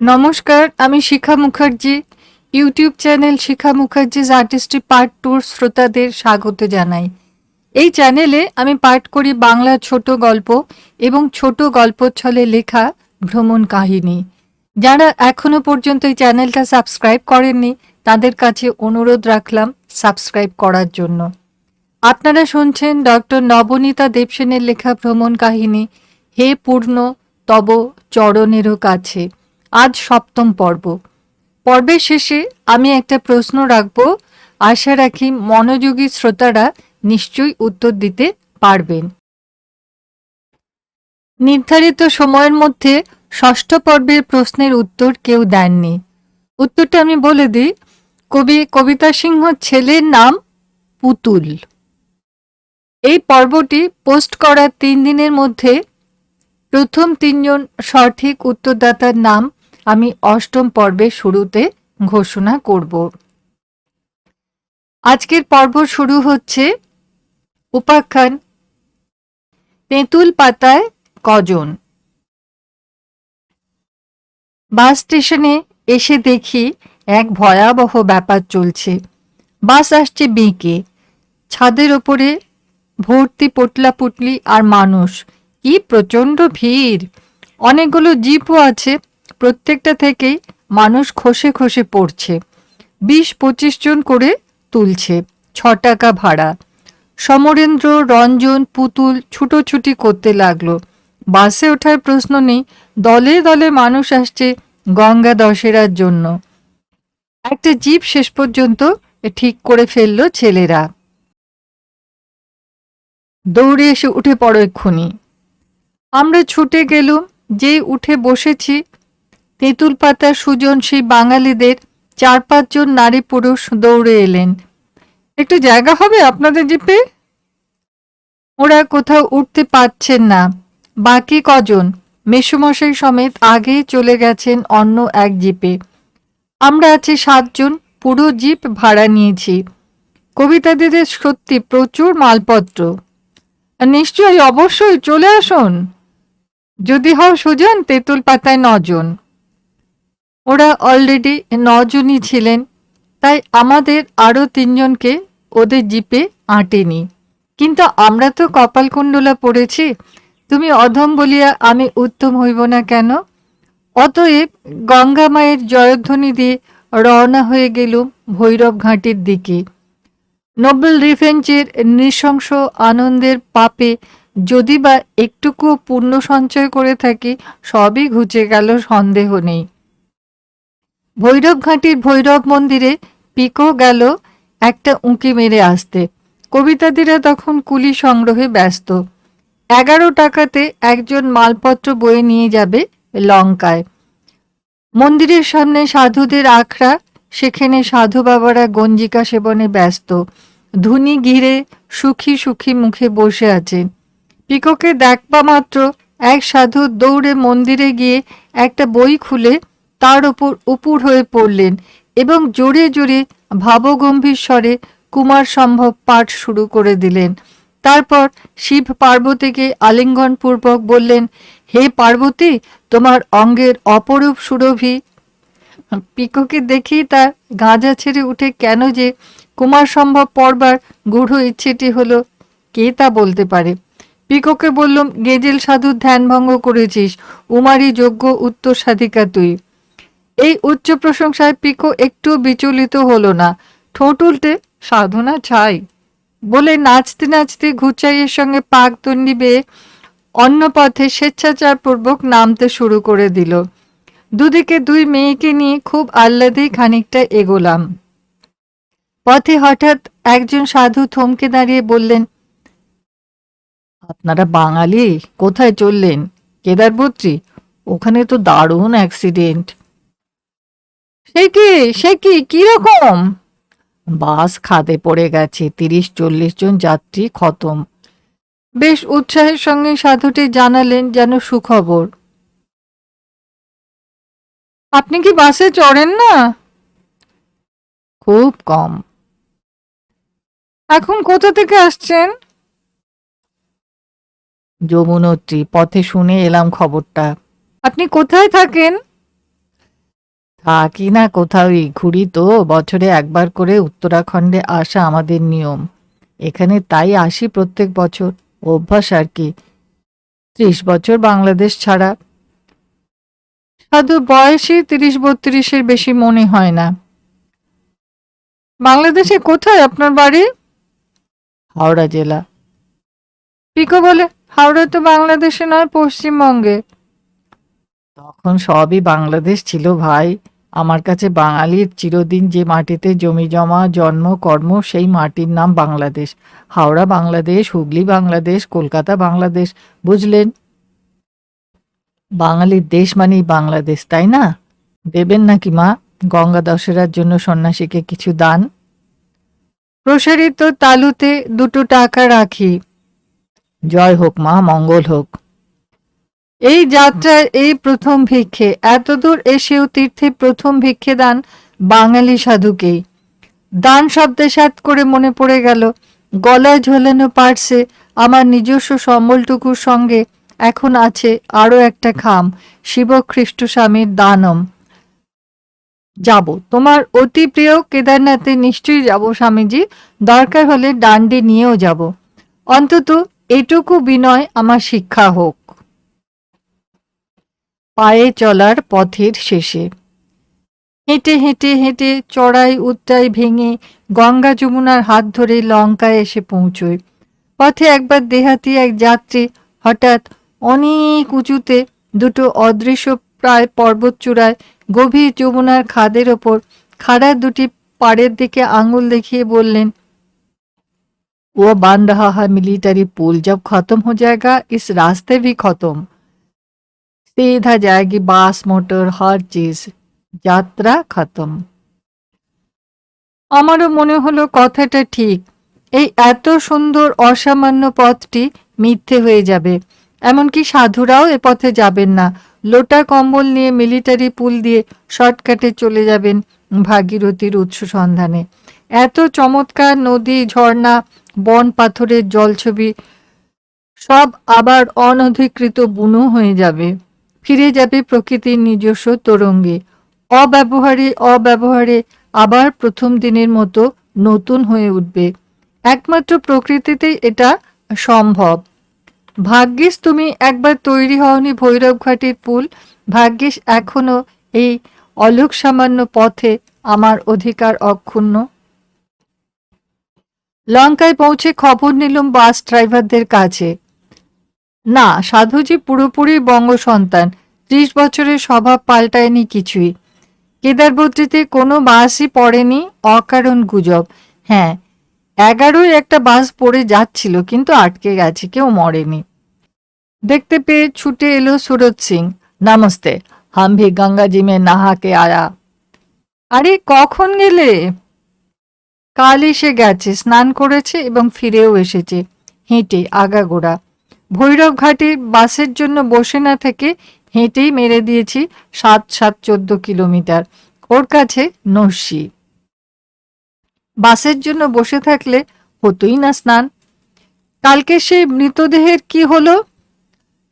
নমস্কার, আমি Shikha Mukherjee. YouTube channel Shikha Mukherjee's artistry part টুর শ্রোতাদের স্বাগত জানাই। এই চ্যানেলে আমি পাঠ করি বাংলা ছোট গল্প এবং ছোট গল্প ছলে লেখা ভ্রমণ কাহিনী। যারা এখনও পর্যন্ত এই চ্যানেলটা সাবস্ক্রাইব করেননি, তাদের কাছে অনুরোধ রাখলাম সাবস্ক্রাইব করার জন্য। আপনারা শুনছেন ডক্টর নবনীতা দেবসেনের লেখা ভ্রমণ কাহিনী, হে পূর্ণ তব চরণেরও কাছে। আজ সপ্তম পর্ব। পর্বের শেষে আমি একটা প্রশ্ন রাখব। আশা রাখি মনোযোগী শ্রোতারা নিশ্চয়ই উত্তর দিতে পারবেন। নির্ধারিত সময়ের মধ্যে ষষ্ঠ পর্বের প্রশ্নের উত্তর কেউ দেননি। উত্তরটা আমি বলে দিই। কবি কবিতা সিংহ ছেলের নাম পুতুল। এই পর্বটি পোস্ট করার তিন দিনের মধ্যে প্রথম তিনজন সঠিক উত্তরদাতার নাম আমি অষ্টম পর্বের শুরুতে ঘোষণা করব। আজকের পর্ব শুরু হচ্ছে উপাখ্যান তেঁতুল পাতায় কজন। বাস স্টেশনে এসে দেখি এক ভয়াবহ ব্যাপার চলছে। বাস আসছে বেঁকে। ছাদের ওপরে ভর্তি পোটলা পুটলি আর মানুষ। কি প্রচণ্ড ভিড়। অনেকগুলো জিপও আছে। প্রত্যেকটা থেকেই মানুষ খসে খসে পড়ছে। বিশ পঁচিশ জন করে তুলছে, ছ টাকা ভাড়া। সমরেন্দ্র, রঞ্জন, পুতুল ছুটোছুটি করতে লাগল। বাসে ওঠার প্রশ্ন নেই, দলে দলে মানুষ আসছে গঙ্গা দশেরার জন্য। একটা জিপ শেষ পর্যন্ত ঠিক করে ফেলল ছেলেরা। দৌড়ে এসে উঠে পড়ো এক্ষুনি। আমরা ছুটে গেলুম, যেই উঠে বসেছি তেঁতুল পাতার সুজন সেই বাঙালিদের চার পাঁচজন নারী পুরুষ দৌড়ে এলেন। একটু জায়গা হবে আপনাদের জিপে? ওরা কোথাও উঠতে পারছেন না। বাকি কজন? মেসুমশাই সমেত আগেই চলে গেছেন অন্য এক জিপে। আমরা আছি সাতজন, পুরো জিপ ভাড়া নিয়েছি। কবিতাদিদের সত্যি প্রচুর মালপত্র। নিশ্চয়ই অবশ্যই চলে আসুন। যদি হও সুজন, তেঁতুল পাতায় নজন। ওরা অলরেডি নজনই ছিলেন, তাই আমাদের আরও তিনজনকে ওদের জিপে আঁটেনি। কিন্তু আমরা তো কপালকুণ্ডলা পড়েছি, তুমি অধম বলিয়া আমি উত্তম হইব না কেন? অতএব গঙ্গা মায়ের জয়ধ্বনি দিয়ে রওনা হয়ে গেলুম ভৈরব ঘাটির দিকে। নোবেল রিভেঞ্জের নৃশংস আনন্দের পাপে যদি বা একটুকু পূর্ণ সঞ্চয় করে থাকি, সবই ঘুচে গেল, সন্দেহ নেই। ভৈরব ঘাটির ভৈরব মন্দিরে পিকো গেল, একটা উঁকি মেরে আসতে। কবিতাদিরা তখন কুলি সংগ্রহে ব্যস্ত। এগারো টাকাতে একজন মালপত্র বয়ে নিয়ে যাবে লঙ্কায়। মন্দিরের সামনে সাধুদের আখড়া, সেখানে সাধু বাবারা গঞ্জিকা সেবনে ব্যস্ত। ধুনি ঘিরে সুখী সুখী মুখে বসে আছেন পিকোকে দেখবা মাত্র এক সাধু দৌড়ে মন্দিরে গিয়ে একটা বই খুলে তার ওপর উপুর হয়ে পড়লেন এবং জোরে জোরে ভাবগম্ভীর স্বরে কুমার সম্ভব পাঠ শুরু করে দিলেন। তারপর শিব পার্বতীকে আলিঙ্গনপূর্বক বললেন, হে পার্বতী, তোমার অঙ্গের অপরূপ সুরভি, পিকোকে দেখেই তার গাঁজা ছেড়ে উঠে কেন যে কুমার সম্ভব পড়বার গূঢ় ইচ্ছেটি হলো, কে তা বলতে পারে? পিকোকে বললুম, গেজেল সাধুর ধ্যানভঙ্গ করেছিস উমারি যোগ্য উত্তর সাধিকা তুই। এই উচ্চ প্রশংসায় পিকো একটু বিচলিত হলো না। ঠোঁট উল্টে, সাধনা ছাই বলে নাচতে নাচতে ঘুচাইয়ের সঙ্গে পাক দণ্ডি বেয়ে অন্য পথে স্বেচ্ছাচারপূর্বক নামতে শুরু করে দিল। দুদিকে দুই মেয়েকে নিয়ে খুব আহ্লাদেই খানিকটা এগোলাম। পথে হঠাৎ একজন সাধু থমকে দাঁড়িয়ে বললেন, আপনারা বাঙালি, কোথায় চললেন? কেদারপুত্রী ওখানে তো দারুণ অ্যাক্সিডেন্ট সে কি? সে কি? কীরকম? বাস খাদে পড়ে গেছে, তিরিশ চল্লিশ জন যাত্রী, খতম। বেশ উৎসাহের সঙ্গে সাধুটি জানালেন যেন সুখবর। আপনি কি বাসে চড়েন না? খুব কম। এখন কোথা থেকে আসছেন? যমুনত্রী, পথে শুনে এলাম খবরটা। আপনি কোথায় থাকেন? থাকি না কোথাওই ঘুরি তো, বছরে একবার করে উত্তরাখণ্ডে আসা আমাদের নিয়ম। এখানে তাই আসি প্রত্যেক বছর, অভ্যাস আর কি। ত্রিশ বছর বাংলাদেশ ছাড়া। সাধু বয়সে তিরিশ বত্রিশের বেশি মনে হয় না। বাংলাদেশে কোথায় আপনার বাড়ি? হাওড়া জেলা। পিকো বলে, হাওড়া তো বাংলাদেশে নয়, পশ্চিমবঙ্গে। তখন সবই বাংলাদেশ ছিল, ভাই। আমার কাছে বাঙালির চিরদিন যে মাটিতে জমি জমা, জন্ম, কর্ম, সেই মাটির নাম বাংলাদেশ। হাওড়া বাংলাদেশ, হুগলি বাংলাদেশ, কলকাতা বাংলাদেশ, বুঝলেন? বাঙালির দেশ মানেই বাংলাদেশ, তাই না? দেবেন নাকি মা? গঙ্গা দশেরার জন্য সন্ন্যাসীকে কিছু দান? প্রসারিত তালুতে দুটো টাকা রাখি। জয় হোক মা, মঙ্গল হোক। এই যাত্রায় এই প্রথম ভিক্ষে, এতদূর এসেও তীর্থে প্রথম ভিক্ষে দান বাঙালি সাধুকেই। দান শব্দে সাত করে মনে পড়ে গেল, গলায় ঝোলানো পার্সে আমার নিজস্ব সম্বলটুকুর সঙ্গে এখন আছে আরও একটা খাম শিবখ্রিস্ট স্বামীর দানম। যাব। তোমার অতি প্রিয় কেদারনাথে নিশ্চয়ই যাব স্বামীজি, দরকার হলে ডান্ডি নিয়েও যাব। অন্তত এটুকু বিনয় আমার শিক্ষা হোক। পায়ে চলার পথের শেষে হেঁটে হেঁটে হেঁটে চড়াই উত্তাই ভেঙে গঙ্গা যমুনার হাত ধরে লঙ্কায় এসে পৌঁছই পথে একবার দেহাতি এক যাত্রী হঠাৎ অনেক উঁচুতে দুটো অদৃশ্য প্রায় পর্বতচূড়ায় গভীর যমুনার খাদের ওপর খাড়া দুটি পাড়ের দিকে আঙুল দেখিয়ে বললেন वो बन रहा है मिलिट्री पुल जब खत्म हो जाएगा इस रास्ते भी खत्म सीधा जाएगी बास मोटर हर चीज যাত্রা খতম আমারও মনে হলো কথাটা ঠিক এই এত সুন্দর অসামান্য পথটি মিথ্যে হয়ে যাবে এমনকি সাধুরাও এ পথে যাবেন না লোটা কম্বল নিয়ে মিলিটারি পুল দিয়ে শর্টকাটে চলে যাবেন ভাগীরথীর উৎস সন্ধানে এত চমৎকার নদী ঝর্ণা বন পাথরের জলছবি সব আবার অনধিকৃত বুনো হয়ে যাবে ফিরে যাবে প্রকৃতির নিজস্ব তরঙ্গে। অব্যবহারে অব্যবহারে আবার প্রথম দিনের মতো নতুন হয়ে উঠবে। একমাত্র প্রকৃতিতেই এটা সম্ভব। ভাগ্যিস তুমি একবার তৈরি হওনি ভৈরব ঘাটের পুল। ভাগ্যিস এখনও এই অলোক সামান্য পথে আমার অধিকার অক্ষুণ্ণ। লঙ্কায় পৌঁছে খবর নিলাম বাস ড্রাইভারদের কাছে। না, সাধুজি পুরোপুরি বঙ্গ সন্তান। ত্রিশ বছরের স্বভাব পাল্টায়নি কিছুই। কেদারবদ্রীতে কোনো বাসই পড়েনি, অকারণ গুজব। হ্যাঁ এগারোই একটা বাস পড়ে যাচ্ছিল, কিন্তু আটকে গেছে, কেউ মরেনি। দেখতে পেয়ে ছুটে এলো সুরজ সিং। নমস্তে, হাম ভি গঙ্গা জি মে নাহাকে আয়া। আরে, কখন গেলে? কাল এসে গেছে, স্নান করেছে এবং ফিরেও এসেছে। হেঁটে, আগাগোড়া। ভৈরব ঘাটে বাসের জন্য বসে না থেকে হেঁটেই মেরে দিয়েছি সাত সাত চোদ্দ কিলোমিটার। ওর কাছে নস্যি। বাসের জন্য বসে থাকলে হতোই না স্নান। কালকে সেই মৃতদেহের কি হলো?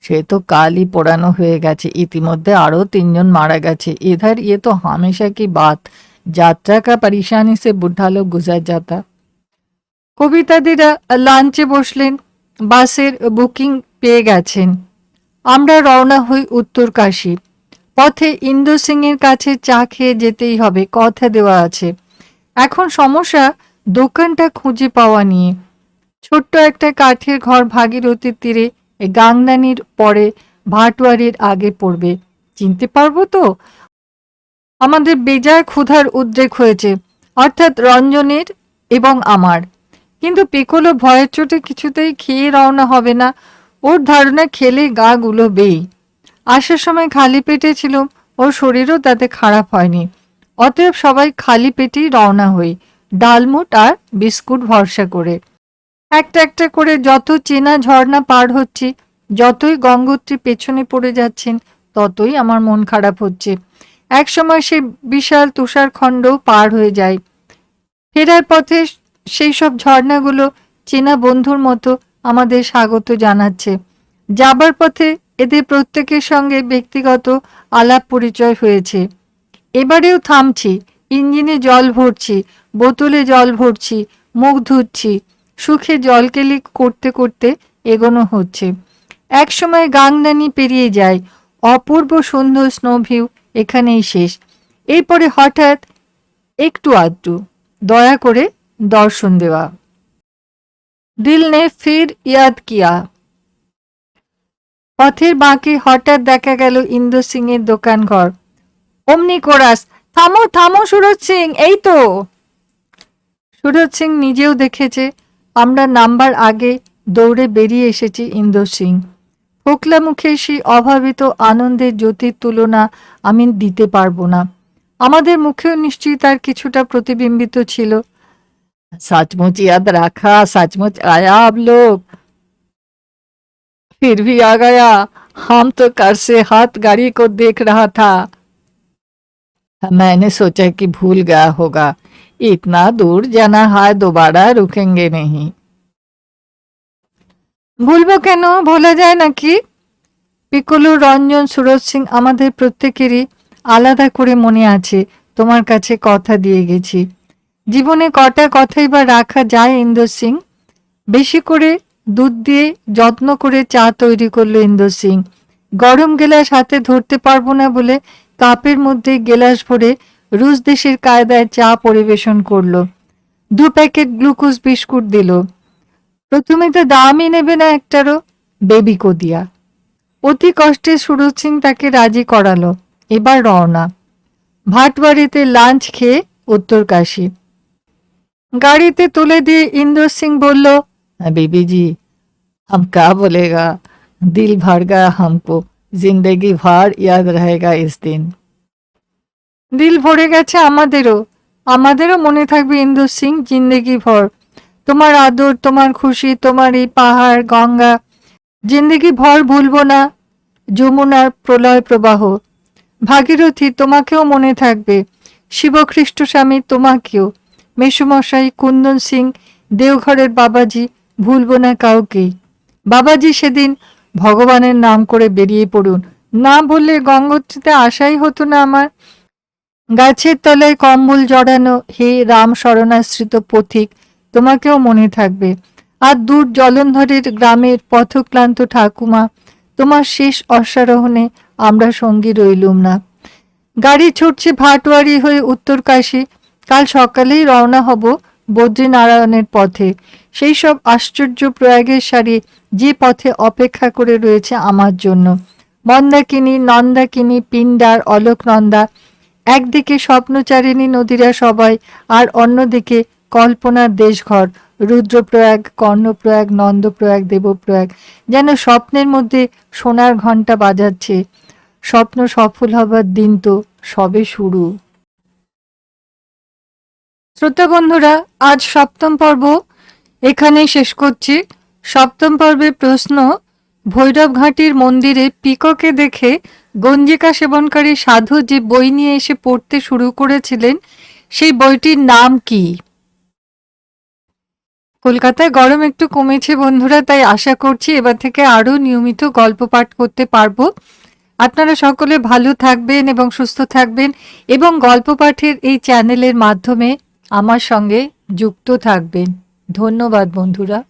সে তো কালই পোড়ানো হয়ে গেছে। ইতিমধ্যে আরও তিনজন মারা গেছে। এধার ইয়ে তো হামেশা কি বাত। যাত্রা কা পরেশানি সে লোক গুজার যাতা। কবিতাদিরা লাঞ্চে বসলেন। বাসের বুকিং পেয়ে গেছেন। আমরা রওনা হই উত্তর কাশী। পথে ইন্দু সিং এর কাছে চা খেয়ে যেতেই হবে, কথা দেওয়া আছে। এখন সমস্যা, দোকানটা খুঁজে পাওয়া নিয়ে। ছোট্ট একটা কাঠের ঘর ভাগীরথীর তীরে গাংনানির পরে ভাটুয়ারির আগে পড়বে। চিনতে পারব তো? আমাদের বেজায় ক্ষুধার উদ্রেক হয়েছে, অর্থাৎ রঞ্জনের এবং আমার। কিন্তু পেকলো ভয়ের চোটে কিছুতেই খেয়ে রওনা হবে না। ওর ধারণা খেলে গা গুলো গুলোবেই। আসার সময় খালি পেটে ছিল, ওর শরীরও তাতে খারাপ হয়নি। অতএব সবাই খালি পেটেই রওনা হই ডালমুট আর বিস্কুট ভরসা করে। একটা একটা করে যত চেনা ঝর্ণা পার হচ্ছি, যতই গঙ্গোত্রী পেছনে পড়ে যাচ্ছেন, ততই আমার মন খারাপ হচ্ছে। এক সময় সে বিশাল তুষারখণ্ডও পার হয়ে যায়। ফেরার পথে সেই সব ঝর্ণাগুলো চেনা বন্ধুর মতো আমাদের স্বাগত জানাচ্ছে। যাবার পথে এদের প্রত্যেকের সঙ্গে ব্যক্তিগত আলাপ পরিচয় হয়েছে। এবারেও থামছি, ইঞ্জিনে জল ভরছি, বোতলে জল ভরছি, মুখ ধুচ্ছি, সুখে জলকেলি করতে করতে এগোনো হচ্ছে। একসময় গাংনানি পেরিয়ে যায়, অপূর্ব সুন্দর স্নোভিউ এখানেই শেষ। এরপরে হঠাৎ একটু আধটু, দয়া করে দর্শন দেওয়া। দিল নে ফির ইয়াদ কিয়া। পথের বাঁকে হঠাৎ দেখা গেল ইন্দ্র সিং এর দোকান ঘর অমনি কোরাস, থামো থামো সুরজ সিং, এই তো। সুরজ সিং নিজেও দেখেছে, আমরা নাম্বার আগে দৌড়ে বেরিয়ে এসেছি ইন্দ্র সিং। ফোকলা মুখে সেই অভাবিত আনন্দের জ্যোতির তুলনা আমি দিতে পারব না। আমাদের মুখেও নিশ্চয়ই তার কিছুটা প্রতিবিম্বিত ছিল। सचमुच याद रखा सचमुच आया आप लोग फिर भी आ गया हम तो कर से हाथ गाड़ी को देख रहा था मैंने सोचा कि भूल गया होगा इतना दूर जाना है दोबारा रुकेंगे नहीं ভুলবো কেন ভোলা যায় নাকি পিকলু রঞ্জন সুরজ সিং আমাদের প্রত্যেকেরই আলাদা করে মনে আছে তোমার কাছে কথা দিয়ে গেছি জীবনে কটা কথাই বা রাখা যায় ইন্দ্র সিং? বেশি করে দুধ দিয়ে যত্ন করে চা তৈরি করল ইন্দ্র সিং। গরম গেলাস হাতে ধরতে পারব না বলে কাপের মধ্যে গেলাস ভরে রুশ দেশের কায়দায় চা পরিবেশন করল। দু প্যাকেট গ্লুকোজ বিস্কুট দিল। প্রথমে তো দামই নেবে না একটারও, বেবি কদিয়া। অতি কষ্টে সুরজ সিং তাকে রাজি করালো। এবার রওনা। ভাটবাড়িতে লাঞ্চ খেয়ে উত্তরকাশী। গাড়িতে তুলে দিয়ে ইন্দ্র সিং বলল बीबी जी हम क्या बोलेगा दिल भर गया हमको जिंदगी भर याद रहेगा इस दिन দিল ভরে গেছে আমাদেরও আমাদেরও মনে থাকবে ইন্দ্র সিং জিন্দেগি ভর তোমার আদর তোমার খুশি তোমার এই পাহাড় গঙ্গা জিন্দেগি ভর ভুলবো না যমুনার প্রলয় প্রবাহ ভাগীরথী তোমাকেও মনে থাকবে শিবখ্রিস্ট স্বামী তোমাকেও মেসুমশাই কুন্দন সিং, দেওঘরের বাবাজি, ভুলবো না কাউকেই বাবাজি সেদিন ভগবানের নাম করে বেরিয়ে পড়ুন। না বললে গঙ্গোত্রীতে আসাই হতো না আমার। গাছের তলায় কম্বল জড়ানো হে রাম শরণাশ্রিত পথিক, তোমাকেও মনে থাকবে। আর দূর জলন্ধরের গ্রামের পথক্লান্ত ঠাকুমা, তোমার শেষ অশ্বারোহণে আমরা সঙ্গী রইলুম না। গাড়ি ছুটছে ভাটওয়ারি হয়ে উত্তরকাশী কাল সকালেই রওনা হব বদ্রীনারায়ণের পথে। সেই সব আশ্চর্য প্রয়াগের সারি যে পথে অপেক্ষা করে রয়েছে আমার জন্য। মন্দাকিনী, নন্দাকিনী, পিণ্ডার, অলোকনন্দা, একদিকে স্বপ্নচারিণী নদীরা সবাই আর অন্যদিকে কল্পনার দেশঘর, রুদ্রপ্রয়াগ, কর্ণপ্রয়াগ, নন্দপ্রয়াগ, দেবপ্রয়াগ, যেন স্বপ্নের মধ্যে সোনার ঘণ্টা বাজাচ্ছে। স্বপ্ন সফল হবার দিন তো সবে শুরু। শ্রোতা বন্ধুরা, আজ সপ্তম পর্ব। এখানেই শেষ করছি। সপ্তম পর্বে প্রশ্ন, ভৈরব ঘাটির মন্দিরে পিককে দেখে গঞ্জিকা সেবনকারী সাধু যে বই নিয়ে এসে পড়তে শুরু করেছিলেন, সেই বইটির নাম কি? কলকাতায় গরম একটু কমেছে বন্ধুরা, তাই আশা করছি এবার থেকে আরও নিয়মিত গল্প পাঠ করতে পারব। আপনারা সকলে ভালো থাকবেন এবং সুস্থ থাকবেন এবং গল্প পাঠের এই চ্যানেলের মাধ্যমে আমার সঙ্গে যুক্ত থাকবেন। ধন্যবাদ বন্ধুরা।